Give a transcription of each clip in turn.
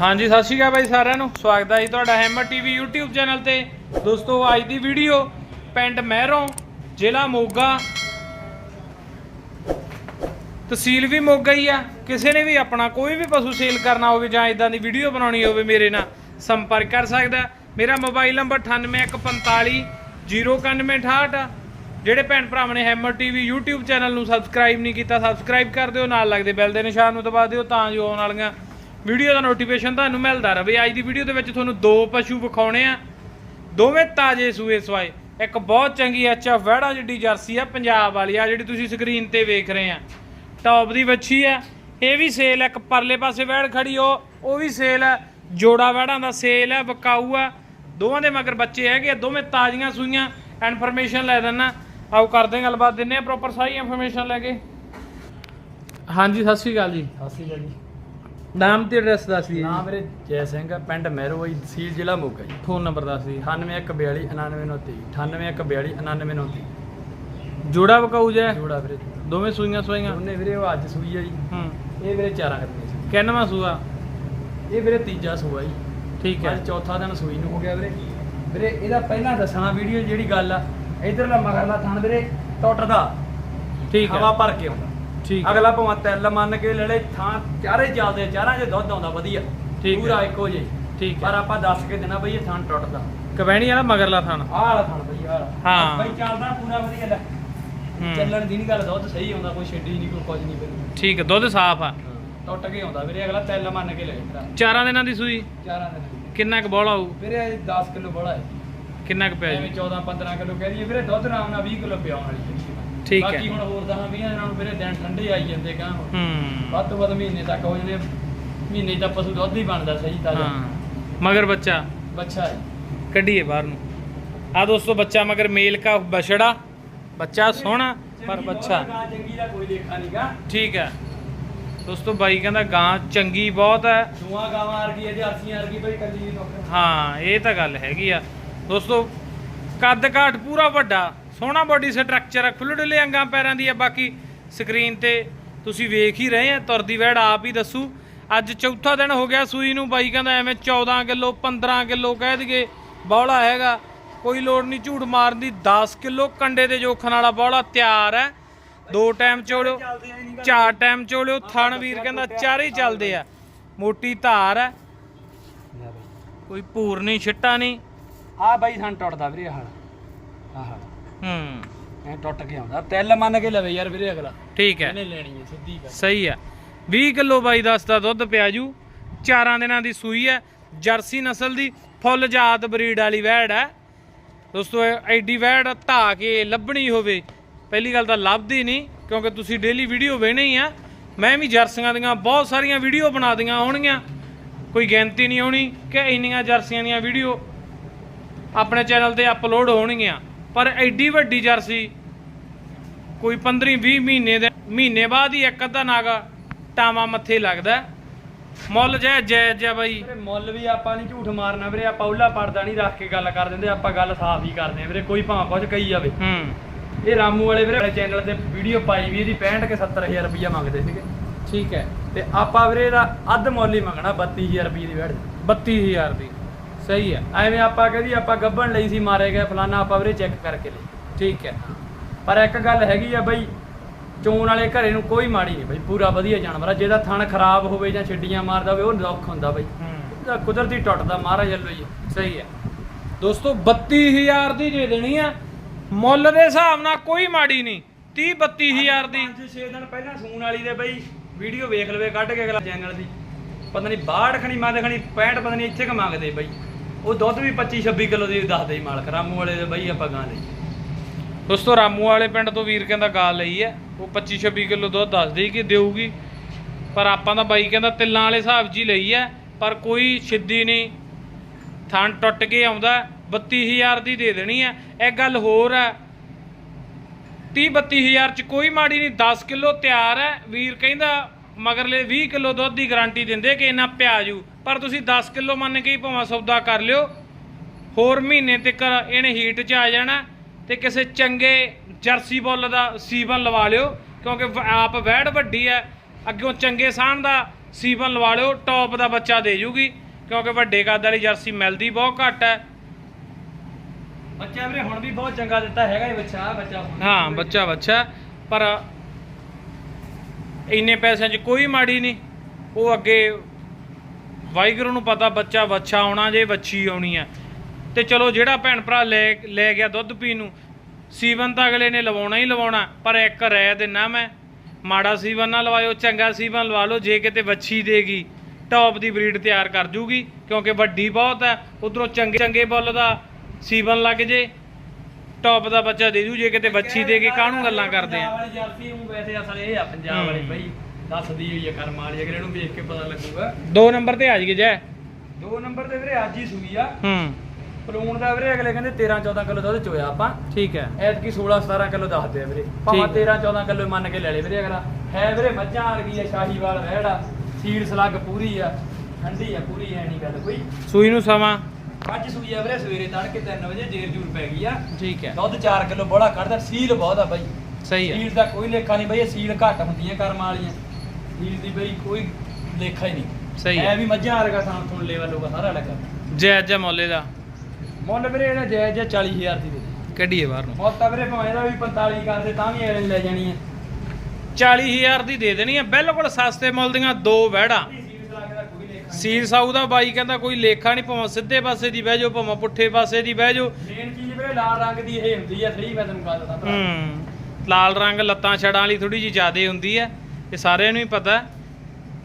ਹਾਂਜੀ, ਸਤਿ ਸ਼੍ਰੀ ਅਕਾਲ ਬਾਈ ਸਾਰਿਆਂ ਨੂੰ। ਸਵਾਗਤ ਹੈ ਜੀ ਤੁਹਾਡਾ ਹੈਮਰ ਟੀਵੀ YouTube ਚੈਨਲ ਤੇ। ਦੋਸਤੋ, ਅੱਜ ਦੀ ਵੀਡੀਓ ਪਿੰਡ ਮਹਿਰੋਂ, ਜ਼ਿਲ੍ਹਾ ਮੋਗਾ। ਤਹਿਸੀਲ ਵੀ ਮੋਗਾ ਹੀ ਆ। ਕਿਸੇ ਨੇ ਵੀ ਆਪਣਾ ਕੋਈ ਵੀ ਪਸ਼ੂ ਸੇਲ ਕਰਨਾ ਹੋਵੇ ਜਾਂ ਇਦਾਂ ਦੀ ਵੀਡੀਓ ਬਣਾਉਣੀ ਹੋਵੇ, ਮੇਰੇ ਨਾਲ ਸੰਪਰਕ ਕਰ ਸਕਦਾ। ਮੇਰਾ ਮੋਬਾਈਲ ਨੰਬਰ 98145 09168 ਆ। ਜਿਹੜੇ ਭੈਣ ਭਰਾਵਾਂ ਨੇ ਹੈਮਰ ਟੀਵੀ YouTube ਚੈਨਲ ਨੂੰ ਸਬਸਕ੍ਰਾਈਬ ਨਹੀਂ ਕੀਤਾ ਸਬਸਕ੍ਰਾਈਬ ਕਰ ਦਿਓ। ਨਾਲ ਲੱਗਦੇ ਬੈਲ ਦੇ ਨਿਸ਼ਾਨ ਨੂੰ ਦਬਾ ਦਿਓ ਤਾਂ ਜੋ ਆਉਣ ਵਾਲੀਆਂ ਵੀਡੀਓ ਦਾ ਨੋਟੀਫਿਕੇਸ਼ਨ ਤੁਹਾਨੂੰ ਮਿਲਦਾ ਰਹੇ। ਅੱਜ ਦੀ ਵੀਡੀਓ ਦੇ ਵਿੱਚ ਤੁਹਾਨੂੰ ਦੋ ਪਸ਼ੂ ਵਿਖਾਉਣੇ ਆ। ਦੋਵੇਂ ਤਾਜ਼ੇ ਸੂਏ ਸਵਾਏ। ਇੱਕ ਬਹੁਤ ਚੰਗੀ ਐਚਐਫ ਵੈੜਾ ਜਿੱਡੀ ਜਰਸੀ ਆ ਪੰਜਾਬ ਵਾਲੀ ਆ ਜਿਹੜੀ ਤੁਸੀਂ ਸਕਰੀਨ ਤੇ ਵੇਖ ਰਹੇ ਆ। ਟੌਪ ਦੀ ਵੱਛੀ ਆ। ਇਹ ਵੀ ਸੇਲ ਆ ਇੱਕ ਪਰਲੇ ਪਾਸੇ ਵੈੜ ਖੜੀ ਉਹ ਉਹ ਵੀ ਸੇਲ ਆ। ਜੋੜਾ ਵਹਿੜਾਂ ਦਾ ਸੇਲ ਆ ਬਕਾਊ ਆ। ਦੋਵਾਂ ਦੇ ਮਗਰ ਬੱਚੇ ਹੈਗੇ ਆ, ਦੋਵੇਂ ਤਾਜ਼ੀਆਂ ਸੂਈਆਂ। ਇਨਫੋਰਮੇਸ਼ਨ ਲੈ ਦਿੰਨਾ। ਆਓ ਕਰਦੇ ਗੱਲਬਾਤ ਦਿੰਨੇ ਆ ਪ੍ਰੋਪਰ ਸਾਰੀ ਇਨਫੋਰਮੇਸ਼ਨ ਲੈ ਕੇ। ਹਾਂਜੀ ਸਤਿ ਸ਼੍ਰੀ ਅਕਾਲ ਜੀ। ਸਤਿ ਸ਼੍ਰੀ ਅਕਾਲ ਜੀ। ਨਾਮ ਤੇ ਐਡਰੈਸ ਦੱਸ ਦਈਏ ਨਾਮ ਮੇਰੇ ਜੈ ਸਿੰਘ ਆ, ਪਿੰਡ ਮਹਿਰੋਈ ਤਹਿਸੀਲ ਜ਼ਿਲ੍ਹਾ ਮੋਗਾ ਜੀ। ਫੋਨ ਨੰਬਰ ਦੱਸ ਦਈਏ 9142 9993 9842 9993 ਜੋੜਾ ਬਕਾਊ ਜੈ ਜੋੜਾ ਵੀਰੇ। ਦੋਵੇਂ ਸੂਈਆਂ ਸਵਾਈਆਂ? ਉਹਨੇ ਵੀਰੇ ਉਹ ਅੱਜ ਸੂਈ ਆ ਜੀ। ਹੂੰ। ਇਹ ਵੀਰੇ ਚਾਰਾਂ ਕਰਨੀ ਸੀ। ਕਿੰਨਵਾਂ ਸੂਆ? ਇਹ ਵੀਰੇ ਤੀਜਾ ਸੂਆ ਜੀ। ਠੀਕ ਹੈ। ਅੱਜ ਚੌਥਾ ਦਿਨ ਸੂਈ ਨੂੰ ਹੋ ਗਿਆ ਵੀਰੇ। ਵੀਰੇ ਇਹਦਾ ਪਹਿਲਾਂ ਦੱਸਣਾ ਵੀਡੀਓ ਜਿਹੜੀ ਗੱਲ ਆ ਇਧਰਲਾ ਮਗਰਲਾ ਥਣ ਵੀਰੇ ਟੁੱਟਦਾ। ਠੀਕ ਹੈ। ਹਵਾ ਭਰ ਕੇ ਆਉਂਦਾ। ਠੀਕ ਅਗਲਾ ਭਾਵੇਂ ਤਿਲ ਮੰਨ ਕੇ ਲੈ ਲੈ ਥਾਂ ਚਾਰੇ ਚੱਲਦੇ ਚਾਰਾਂ 'ਚ ਦੁੱਧ ਆਉਂਦਾ ਵਧੀਆ। ਠੀਕ। ਪੂਰਾ ਇੱਕੋ ਜਿਹਾ ਠੀਕ ਪਰ ਆਪਾਂ ਦੱਸ ਕੇ ਦੇਣਾ ਬਈ ਇਹ ਥਣ ਟੁੱਟਦਾ। ਕਵੈਣੀ ਵਾਲਾ ਮਗਰਲਾ ਥਣ ਆਹ ਵਾਲਾ ਥਣ ਬਈ ਆਹ ਹਾਂ। ਬਈ ਚੱਲਦਾ ਪੂਰਾ ਵਧੀਆ ਲੈ। ਚੱਲਣ ਦੀ ਨਹੀਂ ਗੱਲ ਦੁੱਧ ਸਹੀ ਆਉਂਦਾ ਕੋਈ ਛੱਡੀ ਨਹੀਂ ਕੋਈ ਕੁਝ ਨਹੀਂ ਫਿਰ ਠੀਕ ਦੁੱਧ ਸਾਫ਼ ਆ। ਟੁੱਟ ਕੇ ਆਉਂਦਾ ਵੀਰੇ ਅਗਲਾ ਤਿਲ ਮੰਨ ਕੇ ਲੈ ਚਾਰਾਂ ਦਿਨਾਂ ਦੀ ਸੂਈ? ਚਾਰਾਂ ਦਿਨ ਦੀ। ਕਿੰਨਾ ਕੁ ਬੋਲਾ ਹੋਊ ਵੀਰੇ ਇਹ 10 ਕਿਲੋ ਬੜਾ ਹੈ ਕਿੰਨਾ ਕੁ ਪਿਆ ਜੀ? 14 15 ਕਿਲੋ ਕਹਿ ਦਈਏ। ਵੀਰੇ ਦੁੱਧ ਨਾਲ 20 ਕਿਲੋ ਪਿਆਉਣ ਵਾਲੀ ਹੈ। ਠੀਕ ਹੈ। ਬਾਕੀ ਹੁਣ ਹੋਰ ਦਸਾਂ 20 ਦਿਨਾਂ ਨੂੰ ਵੀਰੇ ਦਿਨ ਠੰਡੇ ਆਈ ਜਾਂਦੇ ਕਾਂ ਹੂੰ। ਵੱਧ ਤੋਂ ਵੱਧ ਮਹੀਨੇ ਤੱਕ ਹੋ ਜਾਂਦੇ ਮਹੀਨੇ ਤਾਂ ਪਸ਼ੂ ਦੁੱਧ ਹੀ ਬਣਦਾ ਸਹੀ ਤਾਜ਼ਾ। ਹਾਂ। ਮਗਰ ਬੱਚਾ। ਬੱਚਾ ਕੱਢੀਏ ਬਾਹਰ ਨੂੰ। ਆ ਦੋਸਤੋ ਬੱਚਾ ਮਗਰ ਮੇਲ ਕਾ ਬਛੜਾ। ਬੱਚਾ ਸੋਹਣਾ ਪਰ ਬੱਚਾ। ਬਹੁਤ ਗਾਂ ਚੰਗੀ ਦਾ ਕੋਈ ਲੇਖਾ ਨਹੀਂਗਾ ਠੀਕ ਹੈ। ਦੋਸਤੋ ਬਾਈ ਕਹਿੰਦਾ ਗਾਂ ਚੰਗੀ ਬਹੁਤ ਹੈ। ਦੂਆਂ ਗਾਵਾਂ ਵਰਗੀ ਹੈ ਜਰਸੀਆਂ ਵਰਗੀ ਬਈ ਕੱਲੀ ਦੀ ਨੌਕਰ। ਹਾਂ ਇਹ ਤਾਂ ਗੱਲ ਹੈਗੀ ਆ। ਦੋਸਤੋ ਕੱਦ ਕਾਠ ਪੂਰਾ ਵੱਡਾ। ਸੋਹਣਾ ਬਾਡੀ ਸਟਰਕਚਰ ਹੈ ਖੁੱਲ੍ਹ ਡੁੱਲੇ ਅੰਗਾਂ ਪੈਰਾਂ ਦੀ ਆ, ਬਾਕੀ ਸਕਰੀਨ ਤੇ ਤੁਸੀਂ ਵੇਖ ਹੀ ਰਹੇ ਆ, ਤੁਰਦੀ ਵੈੜ ਆਪ ਹੀ ਦੱਸੂ। ਅੱਜ ਚੌਥਾ ਦਿਨ ਹੋ ਗਿਆ ਸੂਈ ਨੂੰ, ਬਾਈ ਕਹਿੰਦਾ ਐਵੇਂ 14 ਕਿਲੋ 15 ਕਿਲੋ ਕਹਿ ਦਈਏ, ਬੌਲਾ ਹੈਗਾ। ਕੋਈ ਲੋੜ ਨਹੀਂ ਝੂਠ ਮਾਰਨ ਦੀ 10 ਕਿਲੋ ਕੰਡੇ ਦੇ ਜੋਖਣ ਵਾਲਾ ਬੌਲਾ ਤਿਆਰ ਹੈ। ਦੋ ਟਾਈਮ ਚੋਲਿਓ ਚਾਰ ਟਾਈਮ ਚੋਲਿਓ ਥਣ ਵੀਰ ਕਹਿੰਦਾ ਚਾਰੇ ਚੱਲਦੇ ਆ। ਮੋਟੀ ਧਾਰ ਹੈ। ਕੋਈ ਭੂਰ ਨਹੀਂ ਛਿੱਟਾ ਨਹੀਂ। ਆ ਬਾਈ, ਸਾਨੂੰ ਟੁੱਟਦਾ ਵੀਰੇ ਹਾਲ ਆਹ ਹੂੰ। ਐ ਟੁੱਟ ਕੇ ਆਉਂਦਾ। ਤਿਲ ਮੰਨ ਕੇ ਲਵੇ ਯਾਰ ਵੀਰੇ ਅਗਲਾ। ਠੀਕ ਹੈ। ਇਹਨੇ ਲੈਣੀ ਹੈ ਸਿੱਧੀ ਗੱਲ। ਸਹੀ ਹੈ। 20 ਕਿਲੋ ਬਾਈ ਦੱਸਦਾ ਦੁੱਧ ਪਿਆ ਜੂ। ਚਾਰਾਂ ਦਿਨਾਂ ਦੀ ਸੂਈ ਹੈ। ਜਰਸੀ ਨਸਲ ਦੀ ਫੁੱਲ ਜਾਤ ਬਰੀਡ ਵਾਲੀ ਵੈੜ ਹੈ। ਦੋਸਤੋ ਐਡੀ ਵੈੜ ਧਾ ਕੇ ਲੱਭਣੀ ਹੋਵੇ ਪਹਿਲੀ ਗੱਲ ਤਾਂ ਲੱਭਦੀ ਨਹੀਂ ਕਿਉਂਕਿ ਤੁਸੀਂ ਡੇਲੀ ਵੀਡੀਓ ਵੇਖਣੇ ਹੀ ਆ। ਮੈਂ ਵੀ ਜਰਸੀਆਂ ਦੀਆਂ ਬਹੁਤ ਸਾਰੀਆਂ ਵੀਡੀਓ ਬਣਾ ਦੀਆਂ ਹੋਣਗੀਆਂ। ਕੋਈ ਗਿਣਤੀ ਨਹੀਂ ਹੋਣੀ ਕਿ ਇੰਨੀਆਂ ਜਰਸੀਆਂ ਦੀਆਂ ਵੀਡੀਓ ਆਪਣੇ ਚੈਨਲ ਤੇ ਅਪਲੋਡ ਹੋਣਗੀਆਂ। ਪਰ ਐਡੀ ਵੱਡੀ ਜਰਸੀ ਕੋਈ 15 20 ਮਹੀਨੇ ਦੇ ਮਹੀਨੇ ਬਾਅਦ ਹੀ ਇੱਕ ਅੱਧਾ ਨਾਗਾ ਟਾਵਾ ਮੱਥੇ ਲੱਗਦਾ। ਮੁੱਲ ਜੈ ਜੈ ਜੈ ਬਾਈ। ਵੀਰੇ ਮੁੱਲ ਵੀ ਆਪਾਂ ਨਹੀਂ ਝੂਠ ਮਾਰਨਾ ਵੀਰੇ ਆਪਾਂ ਉਹਲਾ ਪੜਦਾ ਨਹੀਂ ਰੱਖ ਕੇ ਗੱਲ ਕਰ ਦਿੰਦੇ ਆਪਾਂ ਗੱਲ ਸਾਫ਼ ਹੀ ਕਰਦੇ ਆ ਵੀਰੇ ਕੋਈ ਭਾਵੇਂ ਕੁਝ ਕਹੀ ਜਾਵੇ। ਹੂੰ। ਇਹ ਰਾਮੂ ਵਾਲੇ ਵੀਰੇ ਚੈਨਲ ਤੇ ਵੀਡੀਓ ਪਾਈ ਵੀ ਇਹਦੀ 65 ਕੇ 70000 ਰੁਪਈਆ ਮੰਗਦੇ ਸੀਗੇ। ਠੀਕ ਹੈ। ਤੇ ਆਪਾਂ ਵੀਰੇ ਇਹਦਾ ਅੱਧ ਮੁੱਲ ਹੀ ਮੰਗਣਾ 32000 ਰੁਪਏ ਦੀ ਵੈੜ 32000 ਦੀ। ਸਹੀ ਹੈ। ਐਵੇਂ ਆਪਾਂ ਕਹਦੀ ਆਪਾਂ ਗੱਬਣ ਲਈ ਸੀ ਮਾਰੇ ਗਏ ਫਲਾਨਾ ਆਪਾਂ ਵੀਰੇ ਚੈੱਕ ਕਰਕੇ ਲਈ। ਠੀਕ ਹੈ। ਪਰ ਇੱਕ ਗੱਲ ਹੈਗੀ ਆ ਬਈ ਚੋਣ ਵਾਲੇ ਘਰੇ ਨੂੰ ਕੋਈ ਮਾੜੀ ਨਹੀਂ ਬਈ ਪੂਰਾ ਵਧੀਆ ਜਾਨਵਰ ਆ। ਜਿਹਦਾ ਥਣ ਖਰਾਬ ਹੋਵੇ ਜਾਂ ਛਿੱਡੀਆਂ ਮਾਰਦਾ ਹੋਵੇ ਉਹ ਦੁੱਖ ਹੁੰਦਾ ਬਈ। ਹੂੰ। ਇਹਦਾ ਕੁਦਰਤੀ ਟੁੱਟਦਾ ਮਹਾਰਾਜ ਵੱਲੋਂ ਹੀ। ਸਹੀ ਹੈ। ਦੋਸਤੋ 32000 ਦੀ ਦੇ ਦੇਣੀ ਆ। ਮੁੱਲ ਦੇ ਹਿਸਾਬ ਨਾਲ ਕੋਈ ਮਾੜੀ ਨਹੀਂ। 30 32000 ਦੀ। ਪੰਜ ਛੇ ਦਿਨ ਪਹਿਲਾਂ ਸੂਣ ਵਾਲੀ ਦੇ ਬਈ ਵੀਡੀਓ ਵੇਖ ਲਵੇ ਕੱਢ ਕੇ ਅਗਲਾ ਚੈਨਲ ਦੀ। ਪਤਾ ਨਹੀਂ 62 ਖਣੀ ਮੰਗਦੇ ਖਣੀ 65 ਪਤਾ ਨਹੀਂ ਇੱਥੇ ਕ ਮੰਗਦੇ ਬਈ। ਉਹ ਦੁੱਧ ਵੀ 25 26 ਕਿਲੋ ਦੀ ਦੱਸਦੇ ਹੀ ਮਾਲਕ, ਰਾਮੂ ਵਾਲੇ ਦੇ ਬਈ ਆਪਾਂ ਗਾਂ ਲਈ ਦੋਸਤੋ, ਰਾਮੂ ਵਾਲੇ ਪਿੰਡ ਤੋਂ ਵੀਰ ਕਹਿੰਦਾ ਗਾਲ ਲਈ ਹੈ। ਉਹ 25 26 ਕਿਲੋ ਦੁੱਧ ਦੱਸਦੇ ਹੀ ਕਿ ਦੇਊਗੀ। ਪਰ ਆਪਾਂ ਤਾਂ ਬਾਈ ਕਹਿੰਦਾ ਤਿੱਲਾਂ ਵਾਲੇ ਹਿਸਾਬ ਜੀ ਲਈ ਹੈ। ਪਰ ਕੋਈ ਸਿੱਧੀ ਨਹੀਂ। ਥਣ ਟੁੱਟ ਕੇ ਆਉਂਦਾ 32000 ਦੀ ਦੇ ਦੇਣੀ ਹੈ। ਇਹ ਗੱਲ ਹੋਰ ਹੈ। 30 32000 ਚ ਕੋਈ ਮਾੜੀ ਨਹੀਂ 10 ਕਿਲੋ ਤਿਆਰ ਹੈ। ਵੀਰ ਕਹਿੰਦਾ ਮਗਰਲੇ 20 ਕਿਲੋ ਦੁੱਧ ਦੀ ਗਾਰੰਟੀ ਦਿੰਦੇ ਕਿ ਇਹਨਾਂ ਪਿਆ ਜੂ ਪਰ ਤੁਸੀਂ 10 ਕਿਲੋ ਮੰਨ ਕੇ ਹੀ ਭਾਵੇਂ ਸੌਦਾ ਕਰ ਲਿਓ। ਹੋਰ ਮਹੀਨੇ ਤੱਕ ਇਹਨੇ ਹੀਟ 'ਚ ਆ ਜਾਣਾ ਤੇ ਕਿਸੇ ਚੰਗੇ ਜਰਸੀ ਬੁੱਲ ਦਾ ਸੀਵਨ ਲਵਾ ਲਿਓ ਕਿਉਂਕਿ ਆਪ ਵੈੜ ਵੱਡੀ ਹੈ। ਅੱਗੋਂ ਚੰਗੇ ਸਾਹਣ ਦਾ ਸੀਵਨ ਲਵਾ ਲਿਓ ਟੌਪ ਦਾ ਬੱਚਾ ਦੇ ਜੂਗੀ ਕਿਉਂਕਿ ਵੱਡੇ ਕੱਦ ਵਾਲੀ ਜਰਸੀ ਮਿਲਦੀ ਬਹੁਤ ਘੱਟ ਹੈ। ਬੱਚਾ ਵੀਰੇ ਹੁਣ ਵੀ ਬਹੁਤ ਚੰਗਾ ਦਿੱਤਾ ਹੈਗਾ ਇਹ ਬੱਚਾ ਬੱਚਾ ਹਾਂ ਬੱਚਾ ਬੱਚਾ ਪਰ ਇੰਨੇ ਪੈਸਿਆਂ 'ਚ ਕੋਈ ਮਾੜੀ ਨਹੀਂ। ਉਹ ਅੱਗੇ ਵਾਹਿਗੁਰੂ ਨੂੰ ਪਤਾ ਬੱਚਾ ਵੱਛਾ ਆਉਣਾ ਜੇ ਵੱਛੀ ਆਉਣੀ ਆ। ਤੇ ਚਲੋ ਜਿਹੜਾ ਭੈਣ ਭਰਾ ਲੈ ਲੈ ਗਿਆ ਦੁੱਧ ਪੀਣ ਨੂੰ, ਸੀਵਨ ਤਾਂ ਅਗਲੇ ਨੇ ਲਵਾਉਣਾ ਹੀ ਲਵਾਉਣਾ, ਪਰ ਇੱਕ ਰਹਿ ਦਿੰਨਾ ਮੈਂ। ਮਾੜਾ ਸੀਵਨ ਨਾ ਲਵਾਇਓ, ਚੰਗਾ ਸੀਵਨ ਲਵਾ ਲਓ, ਜੇ ਕਿਤੇ ਵੱਛੀ ਦੇਗੀ ਟੌਪ ਦੀ ਬਰੀਡ ਤਿਆਰ ਕਰ ਜੂਗੀ, ਕਿਉਂਕਿ ਵੱਡੀ ਬਹੁਤ ਹੈ ਉਧਰੋਂ ਚੰਗੇ ਚੰਗੇ ਬੁੱਲ ਦਾ ਸੀਵਨ ਲੱਗ ਜੇ। ਟੌਪ ਦਾ ਬੱਚਾ ਦੇ ਜੂ ਜੇ ਕਿਤੇ ਵੱਛੀ ਦੇ ਕੇ ਕਾਹਨੂੰ ਗੱਲਾਂ ਕਰਦੇ ਆ? ਪੰਜਾਬ ਵਾਲੀ ਜਰਸੀ ਨੂੰ ਵੈਸੇ ਅਸਲ ਇਹ ਆ ਪੰਜਾਬ ਵਾਲੀ ਹੂੰ। ਬਈ ਦੱਸਦੀ ਹੋਈ ਆ ਕਰਮ ਵਾਲੀ ਅਗਲੇ ਨੂੰ ਵੇਖ ਕੇ ਪਤਾ ਲੱਗੂਗਾ। ਦੋ ਨੰਬਰ ਤੇ ਆ ਜੀਏ ਜੈ। ਦੋ ਨੰਬਰ ਤੇ ਵੀਰੇ ਅੱਜ ਹੀ ਸੂਈ ਆ। ਹੂੰ। ਪਲੂਣ ਦਾ ਵੀਰੇ ਅਗਲੇ ਕਹਿੰਦੇ 13 14 ਕਿਲੋ ਦੁੱਧ ਚੋਇਆ ਆਪਾਂ। ਠੀਕ ਹੈ। ਐਤਕੀ 16 17 ਕਿਲੋ ਦੱਸਦੇ ਆ ਵੀਰੇ। ਭਾਵੇਂ ਠੀਕ। 13 14 ਕਿਲੋ ਮੰਨ ਕੇ ਲੈ ਲੈ ਵੀਰੇ ਅਗਲਾ। ਹੈ ਵੀਰੇ ਮੱਝਾਂ ਆ ਗਈ ਆ ਸ਼ਾਹੀਵਾਲ ਵਹਿੜਾ ਸੀਲ ਸਲੱਗ ਪੂਰੀ ਆ। ਠੰਡੀ ਆ ਪੂਰੀ ਐ ਨਹੀਂ ਗੱਲ ਕੋਈ। ਸੂਈ ਨੂੰ ਸਮਾਂ। ਅੱਜ ਸੂਈ ਆ ਵੀਰੇ ਸਵੇਰੇ ਤੜਕੇ 3 ਵਜੇ ਜੇਰ ਜੂਰ ਪੈ ਗਈ ਆ। ਠੀਕ ਹੈ। ਦੁੱਧ 4 ਕਿਲੋ ਬੜਾ ਕੱਢਦਾ ਸੀਲ ਬਹੁਤ ਆ ਬਾਈ। ਸਹੀ ਹੈ। ਸੀਲ ਦਾ ਕੋਈ ਲੇਖਾ ਨਹੀਂ ਬਈ ਇਹ ਸੀਲ ਘੱਟ ਹੁੰਦੀਆਂ ਕਰਮ ਵਾਲੀਆਂ। ਸੀਲ ਦੀ ਬਈ ਕੋਈ ਲੇਖਾ ਹੀ ਨਹੀਂ। ਸਹੀ ਐ ਹੈ। ਵੀ ਮੱਝਾਂ ਵਰਗਾ ਸਾਂ ਸੁਣ ਲੈ ਵੱਲੋਂ ਸਾਰਾ ਲੱਗਾ ਜੈ ਜੈ ਮੌਲੇ ਦਾ ਮੁੱਲ ਵੀਰੇ ਇਹਦਾ ਜਾਇਜ਼ ਜਿਹਾ 40000 ਦੀ ਦੇ ਦੇ। ਕੱਢੀਏ ਬਾਹਰ ਨੂੰ। ਮੁੱਲ ਤਾਂ ਵੀਰੇ ਭਾਵੇਂ ਇਹਦਾ ਵੀ 45 ਕਰਦੇ ਤਾਂ ਵੀ ਨੇ ਲੈ ਜਾਣੀ ਹੈ 40000 ਦੀ ਦੇ ਦੇਣੀ ਹੈ ਬਿਲਕੁਲ ਸਸਤੇ ਮੁੱਲ ਦੀਆਂ ਦੋ ਵਹਿੜਾਂ ਸੀਲ ਸਲੱਗ ਦਾ ਕੋਈ ਲੇਖਾ ਨਹੀਂ ਸੀਰ ਸਾਊ ਦਾ ਬਾਈ ਕਹਿੰਦਾ ਕੋਈ ਲੇਖਾ ਨਹੀਂ ਭਾਵੇਂ ਸਿੱਧੇ ਪਾਸੇ ਦੀ ਬਹਿ ਜਾਓ ਭਾਵੇਂ ਪੁੱਠੇ ਪਾਸੇ ਦੀ ਬਹਿ ਜਾਓ ਮੇਨ ਚੀਜ਼ ਵੀਰੇ ਲਾਲ ਰੰਗ ਦੀ ਇਹ ਹੁੰਦੀ ਆ ਸਹੀ ਮੈਂ ਤੈਨੂੰ ਗੱਲ ਦੱਸਾਂ ਭਰਾ। ਹੂੰ ਲਾਲ ਰੰਗ ਲੱਤਾਂ ਛੜਾਂ ਵਾਲੀ ਥੋੜੀ ਜੀ ਜ਼ਿਆਦੇ ਹੁੰਦੀ ਹੈ ਇਹ ਸਾਰਿਆਂ ਨੂੰ ਹੀ ਪਤਾ।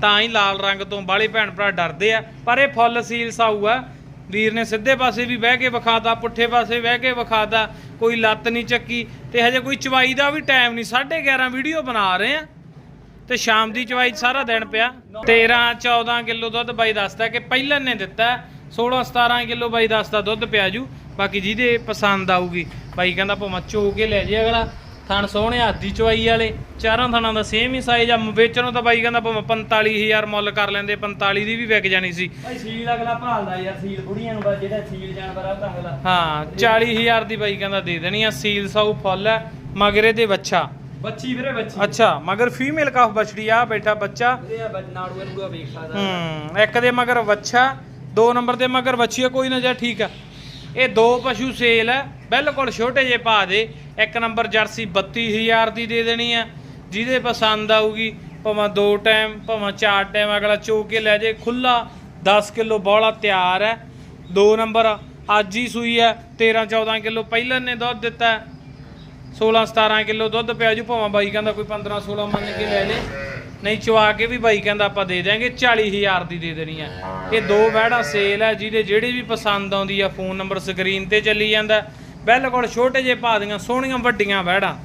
ਤਾਂ ਹੀ ਲਾਲ ਰੰਗ ਤੋਂ ਬਾਹਲੇ ਭੈਣ ਭਰਾ ਡਰਦੇ ਆ ਪਰ ਇਹ ਫੁੱਲ ਸੀਲ ਸਾਊ ਆ ਵੀਰ ਨੇ ਸਿੱਧੇ ਪਾਸੇ ਵੀ ਬਹਿ ਕੇ ਵਿਖਾਤਾ ਪੁੱਠੇ ਪਾਸੇ ਬਹਿ ਕੇ ਵਿਖਾਤਾ ਕੋਈ ਲੱਤ ਨਹੀਂ ਚੱਕੀ ਤੇ ਹਜੇ ਕੋਈ ਚਵਾਈ ਦਾ ਵੀ ਟਾਈਮ ਨਹੀਂ 11:30 ਵੀਡੀਓ ਬਣਾ ਰਹੇ ਆ ਤੇ ਸ਼ਾਮ ਦੀ ਚਵਾਈ ਸਾਰਾ ਦਿਨ ਪਿਆ। 13 14 ਕਿਲੋ ਦੁੱਧ ਬਾਈ ਦੱਸਦਾ ਕਿ ਪਹਿਲਾਂ ਨੇ ਦਿੱਤਾ। 16 17 ਕਿਲੋ ਬਾਈ ਦੱਸਦਾ ਦੁੱਧ ਪਿਆ ਜੂ। ਬਾਕੀ ਜਿਹਦੇ ਪਸੰਦ ਆਊਗੀ ਬਾਈ ਕਹਿੰਦਾ ਭਾਵੇਂ ਚੋ ਕੇ ਲੈ ਜੇ ਅਗਲਾ। ਥਣ ਸੋਹਣੇ ਹੱਥ ਦੀ ਚਵਾਈ ਵਾਲੇ ਚਾਰਾਂ ਥਣਾਂ ਦਾ ਸੇਮ ਹੀ ਸਾਈਜ਼ ਆ। ਵੇਚਣੋਂ ਤਾਂ ਬਾਈ ਕਹਿੰਦਾ ਭਾਵੇਂ 45000 ਮੁੱਲ ਕਰ ਲੈਂਦੇ 45 ਦੀ ਵੀ ਵਿਕ ਜਾਣੀ ਸੀ। ਭਾਈ ਸੀਲ ਅਗਲਾ ਭਾਲਦਾ ਯਾਰ ਸੀਲ ਬੁੜੀਆਂ ਨੂੰ ਜਿਹੜਾ ਸੀਲ ਜਾਨਵਰ ਆ ਤਾਂ ਅਗਲਾ। ਹਾਂ 40000 ਦੀ ਬਾਈ ਕਹਿੰਦਾ ਦੇ ਦੇਣੀ ਆ। ਸੀਲ ਸਾਊ ਫੁੱਲ ਹੈ ਮਗਰੇ ਦੇ ਬੱਚਾ ਬੱਚੀ ਵੀਰੇ ਬੱਚੀ। ਅੱਛਾ ਮਗਰ ਫੀਮੇਲ ਕਾਫ ਬਛੜੀ ਆ ਬੈਠਾ ਬੱਚਾ? ਆ ਨਾੜੂ ਵੇਖ ਹੂੰ ਇੱਕ ਦੇ ਮਗਰ ਵੱਛਾ ਦੋ ਨੰਬਰ ਦੇ ਮਗਰ ਵੱਛੀ ਆ, ਕੋਈ ਨਾ ਜਾ ਠੀਕ ਆ। ਇਹ ਦੋ ਪਸ਼ੂ ਸੇਲ ਹੈ ਬਿਲਕੁਲ ਛੋਟੇ ਜੇ ਪਾ ਦੇ। ਇੱਕ ਨੰਬਰ ਜਰਸੀ 32000 ਦੀ ਦੇ ਦੇਣੀ ਆ। ਜਿਹਦੇ ਪਸੰਦ ਆਊਗੀ ਭਾਵੇਂ ਦੋ ਟਾਈਮ ਭਾਵੇਂ ਚਾਰ ਟਾਈਮ ਅਗਲਾ ਚੋ ਕੇ ਲੈ ਜੇ ਖੁੱਲਾ 10 ਕਿਲੋ ਬੋਲਾ ਤਿਆਰ ਹੈ ਦੋ ਨੰਬਰ ਅੱਜ ਹੀ ਸੂਈ ਹੈ 13 14 ਕਿਲੋ ਪਹਿਲਾਂ ਨੇ ਦੁੱਧ ਦਿੱਤਾ। ਹੈ। 16 17 ਕਿਲੋ ਦੁੱਧ ਪਿਆ ਜੂ, ਭਾਵੇਂ ਬਾਈ ਕਹਿੰਦਾ ਕੋਈ 15 16 ਮੰਨ ਕੇ ਲੈ ਲੇ। ਨਹੀਂ, ਚਵਾ ਕੇ ਵੀ ਬਾਈ ਕਹਿੰਦਾ ਆਪਾਂ ਦੇ ਦਿਆਂਗੇ 40000 ਦੀ ਦੇ ਦੇਣੀ ਆ। ਇਹ ਦੋ ਵਹਿੜਾ ਸੇਲ ਹੈ ਜਿਹਦੇ ਜਿਹੜੀ ਵੀ ਪਸੰਦ ਆਉਂਦੀ ਆ, ਫੋਨ ਨੰਬਰ ਸਕਰੀਨ ਤੇ ਚੱਲੀ ਜਾਂਦਾ। ਬਿਲਕੁਲ ਛੋਟੇ ਜਿਹੇ ਪਾ ਦੀਆਂ, ਸੋਹਣੀਆਂ ਵੱਡੀਆਂ ਵਹਿੜਾ।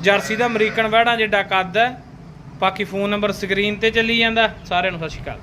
ਜਰਸੀ ਦਾ ਅਮਰੀਕਨ ਵਹਿੜਾ ਜਿਹੜਾ ਕੱਦ ਹੈ ਬਾਕੀ ਫੋਨ ਨੰਬਰ ਸਕਰੀਨ ਤੇ ਚੱਲੀ ਜਾਂਦਾ। ਸਾਰਿਆਂ ਨੂੰ ਸਤਿ ਸ਼੍ਰੀ ਅਕਾਲ।